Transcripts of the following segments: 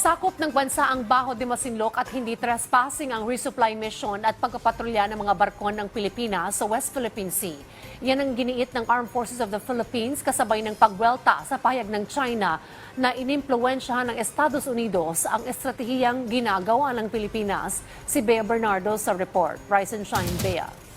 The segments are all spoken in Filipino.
Sakop ng bansa ang Baho de Masinloc at hindi trespassing ang resupply mission at pagpapatrolya ng mga barko ng Pilipinas sa West Philippine Sea. Yan ang giniit ng Armed Forces of the Philippines kasabay ng pagwelta sa payag ng China na inimpluwensyahan ng Estados Unidos ang estratehiyang ginagawa ng Pilipinas. Si Bea Bernardo sa report. Rise and shine, Bea.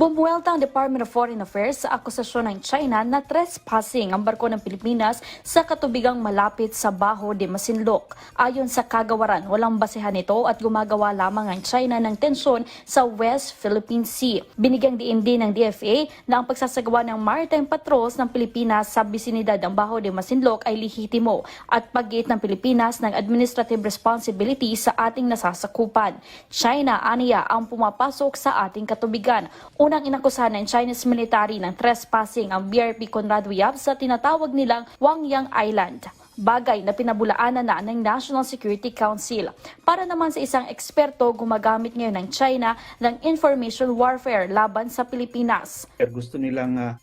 Bumuelta ang Department of Foreign Affairs sa akusasyon ng China na trespassing ang barko ng Pilipinas sa katubigang malapit sa Baho de Masinloc. Ayon sa kagawaran, walang basehan ito at gumagawa lamang ang China ng tensyon sa West Philippine Sea. Binigyang diin din ng DFA na ang pagsasagawa ng maritime patrols ng Pilipinas sa bisinidad ng Baho de Masinloc ay lehitimo at paggiit ng Pilipinas ng administrative responsibility sa ating nasasakupan. China, aniya, ang pumapasok sa ating katubigan. Unang inakusahan ng Chinese military ng trespassing ang BRP Conrado Yap sa tinatawag nilang Wangyang Island bagay na pinabulaanan na ng National Security Council. Para naman sa isang eksperto, gumagamit ngayon ng China ng information warfare laban sa Pilipinas. Gusto nilang ah,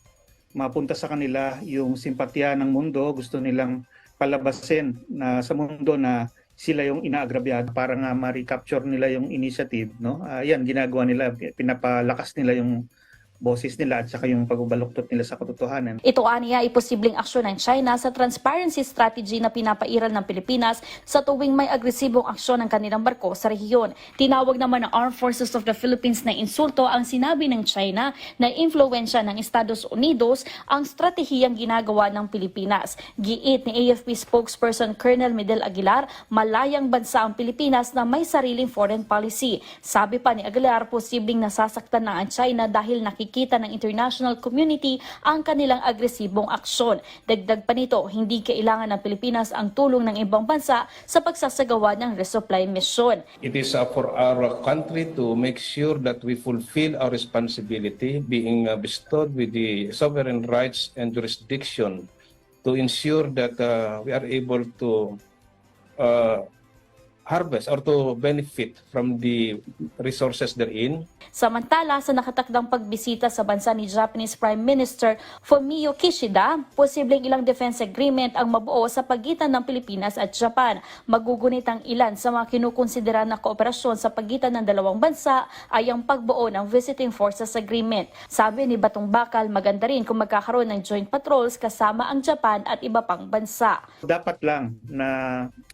mapunta sa kanila yung simpatya ng mundo, gusto nilang palabasin na sa mundo na sila yung inaagrabyado para nga ma-recapture nila yung initiative, no? Yan ginagawa nila, pinapalakas nila yung boses nila at saka yung pagbabaluktot nila sa katotohanan. Ito aniya ay posibleng aksyon ng China sa transparency strategy na pinapairal ng Pilipinas sa tuwing may agresibong aksyon ng kanilang barko sa rehiyon. Tinawag naman ng Armed Forces of the Philippines na insulto ang sinabi ng China na influensya ng Estados Unidos ang stratehiyang ginagawa ng Pilipinas. Giit ni AFP spokesperson Colonel Medel Aguilar, malayang bansa ang Pilipinas na may sariling foreign policy. Sabi pa ni Aguilar, posibleng nasasaktan na ang China dahil nakikita ng international community ang kanilang agresibong aksyon. Dagdag pa nito, hindi kailangan ng Pilipinas ang tulong ng ibang bansa sa pagsasagawa ng resupply mission. It is uh, for our country to make sure that we fulfill our responsibility being uh, bestowed with the sovereign rights and jurisdiction to ensure that uh, we are able to uh, harvest or to benefit from the resources therein Samantala, sa nakatakdang pagbisita sa bansa ni Japanese Prime Minister Fumio Kishida, posibleng ilang defense agreement ang mabuo sa pagitan ng Pilipinas at Japan. Magugunit ang ilan sa mga kinukonsidera na kooperasyon sa pagitan ng dalawang bansa ay ang pagbuo ng Visiting Forces Agreement. Sabi ni Batong Bakal, maganda rin kung magkakaroon ng joint patrols kasama ang Japan at iba pang bansa. Dapat lang na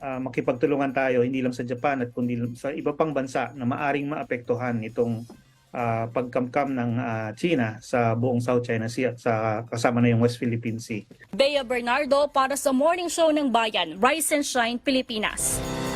ah, makipagtulungan tayo hindi lang sa Japan at kundi sa iba pang bansa na maaring maapektuhan itong ah, pagkamkam ng ah, China sa buong South China Sea at sa kasama na yung West Philippine Sea. Bea Bernardo para sa Morning Show ng Bayan, Rise and Shine, Pilipinas.